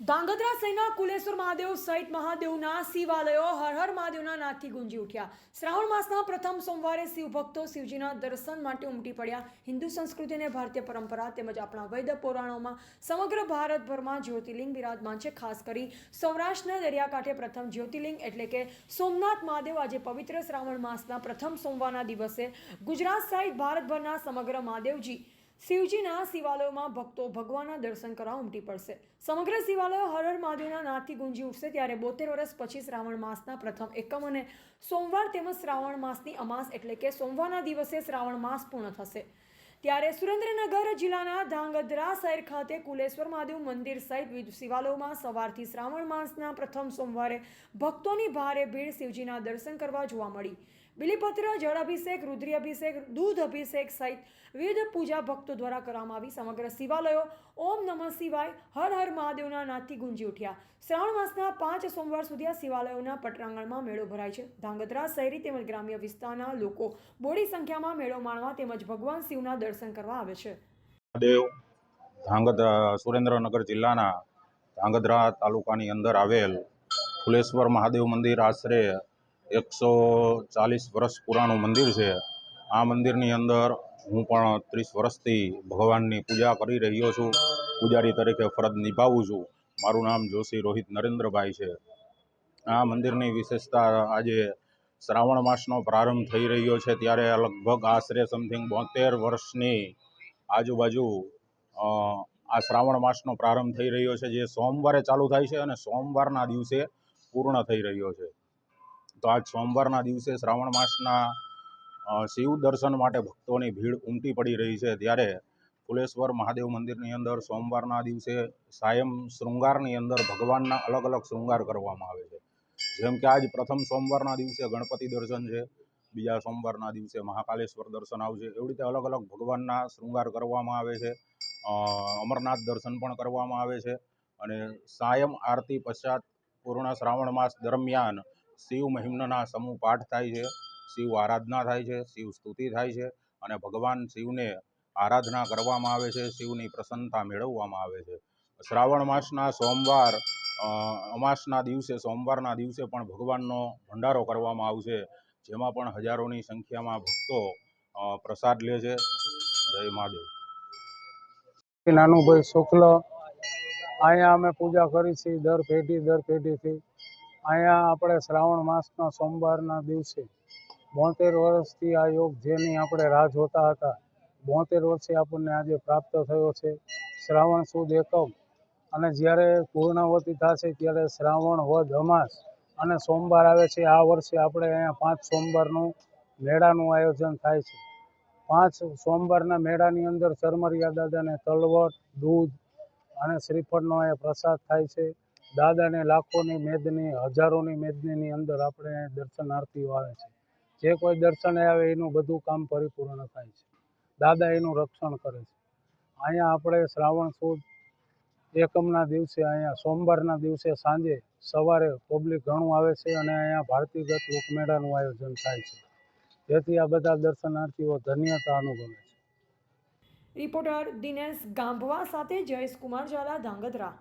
ધાંગધ્રા સહિતના કુલેશ્વર મહાદેવ સહિત મહાદેવના શિવાલયો હર હર મહાદેવના નાદથી ગુંજી ઉઠ્યા. શ્રાવણ માસના પ્રથમ સોમવારે શિવ ભક્તો શિવજીના દર્શન માટે ઉમટી પડ્યા. હિન્દુ સંસ્કૃતિ અને ભારતીય પરંપરા તેમજ આપણા વૈદ પુરાણોમાં સમગ્ર ભારતભરમાં જ્યોતિર્લિંગ બિરાજમાન છે. ખાસ કરી સૌરાષ્ટ્રના દરિયાકાંઠે પ્રથમ જ્યોતિર્લિંગ એટલે કે સોમનાથ મહાદેવ આજે પવિત્ર શ્રાવણ માસના પ્રથમ સોમવારના દિવસે ગુજરાત સહિત ભારતભરના સમગ્ર મહાદેવજી શિવજીના શિવાલયોમાં ભક્તો ભગવાનના દર્શન કરવા ઉમટી પડશે. સમગ્ર શિવાલયો હર હર મહાદેવના નાદથી ગુંજી ઉઠશે ત્યારે બોતેર વર્ષ પછી શ્રાવણ માસના પ્રથમ એકમ અને સોમવાર તેમજ શ્રાવણ માસની અમાસ એટલે કે સોમવારના દિવસે શ્રાવણ માસ પૂર્ણ થશે. ત્યારે સુરેન્દ્રનગર જિલ્લાના ધાંગધ્રા શહેર ખાતે કુલેશ્વર મહાદેવ મંદિર સહિત શિવાલયોમાં સવારથી શ્રાવણ માસના પ્રથમ સોમવારે ભક્તોની ભારે ભીડ શિવજીના દર્શન કરવા જોવા મળી. બિલીપત્ર જળ અભિષેક રુદ્રી અભિષેક દૂધ અભિષેક સહિત વિવિધ પૂજા ભક્તો દ્વારા કરવામાં આવી. સમગ્ર શિવાલયો ઓમ નમઃ શિવાય હર હર મહાદેવના નાદથી ગુંજી ઉઠ્યા. શ્રાવણ માસના પાંચ સોમવાર સુધી આ શિવાલયોના પટરાંગણમાં મેળો ભરાય છે. ધાંગધ્રા શહેરી તેમજ ગ્રામ્ય વિસ્તારના લોકો બોડી સંખ્યામાં મેળો માણવા તેમજ ભગવાન શિવના દર્શન કરવા આવે છે. દેવ ધાંગધ્રા, સુરેન્દ્રનગર જિલ્લાના ધાંગધ્રા તાલુકાની અંદર આવેલ ફુલેશ્વર મહાદેવ મંદિર આશરે એકસો ચાલીસ વર્ષ પુરાણું મંદિર છે. આ મંદિરની અંદર હું પણ ત્રીસ વર્ષથી ભગવાનની પૂજા કરી રહ્યો છું. પૂજારી તરીકે ફરજ નિભાવું છું. મારું નામ જોશી રોહિત નરેન્દ્રભાઈ છે. આ મંદિરની વિશેષતા આજે શ્રાવણ માસનો પ્રારંભ થઈ રહ્યો છે ત્યારે લગભગ આશરે સમથિંગ બોતેર વર્ષની આજુબાજુ આ શ્રાવણ માસનો પ્રારંભ થઈ રહ્યો છે. જે સોમવારે ચાલુ થાય છે અને સોમવારના દિવસે પૂર્ણ થઈ રહ્યો છે. તો આજ સોમવારના દિવસે શ્રાવણ માસના શિવ દર્શન માટે ભક્તોની ભીડ ઉમટી પડી રહી છે. ત્યારે ફુલેશ્વર મહાદેવ મંદિરની અંદર સોમવારના દિવસે સાયમ શૃંગારની અંદર ભગવાનના અલગ અલગ શૃંગાર કરવામાં આવે છે. જેમ કે આજ પ્રથમ સોમવારના દિવસે ગણપતિ દર્શન છે, બીજા સોમવારના દિવસે મહાકાલેશ્વર દર્શન આવશે. એવી રીતે અલગ અલગ ભગવાનના શૃંગાર કરવામાં આવે છે. અમરનાથ દર્શન પણ કરવામાં આવે છે. અને સાયમ આરતી પશ્ચાત પૂર્ણ શ્રાવણ માસ દરમિયાન શિવ મહિમ્નના સમૂહ પાઠ થાય છે, શિવ આરાધના થાય છે, શિવ સ્તુતિ થાય છે અને ભગવાન શિવને આરાધના કરવામાં આવે છે, શિવની પ્રસન્નતા મેળવવામાં આવે છે. શ્રાવણ માસના સોમવાર અમાસના દિવસે, સોમવારના દિવસે પણ ભગવાનનો ભંડારો કરવામાં આવશે, જેમાં પણ હજારોની સંખ્યામાં ભક્તો પ્રસાદ લે છે. જય મહાદેવ. નાનુભાઈ શુક્લ, અહીંયા અમે પૂજા કરી છીએ, દર પેઢી, દર પેઢીથી. અહીંયા આપણે શ્રાવણ માસના સોમવારના દિવસે બોતેર વર્ષથી આ યોગ જેની આપણે રાહ જોતા હતા, બોતેર વર્ષે આપણને આજે પ્રાપ્ત થયો છે. શ્રાવણ સુદ એકમ. અને જ્યારે પૂર્ણાવતી થશે ત્યારે શ્રાવણ વદ અમાસ. અને સોમવાર આવે છે, આ વર્ષે આપણે અહીંયા પાંચ સોમવારનું મેળાનું આયોજન થાય છે. પાંચ સોમવારના મેળાની અંદર ચરમરિયા દાદાને તલવટ, દૂધ અને શ્રીફળનો અહીંયા પ્રસાદ થાય છે. દાદાને લાખોની મેદની, હજારોની મેદનીની અંદર આપણે દર્શનાર્થીઓ આવે છે. જે કોઈ દર્શને આવે એનું બધું કામ પરિપૂર્ણ થાય છે. દાદા એનું રક્ષણ કરે છે. અહીંયા આપણે શ્રાવણ સુદ એકમના દિવસે, અહીંયા સોમવારના દિવસે સાંજે સવારે પબ્લિક ઘણું આવે છે અને અહીંયા ભારતીગત લોકમેળાનું આયોજન થાય છે. જેથી આ બધા દર્શનાર્થીઓ ધન્યતા અનુભવે છે. રિપોર્ટર દિનેશ ગાંભવા સાથે જયેશ કુમાર ઝાલા, ધાંગધ્રા.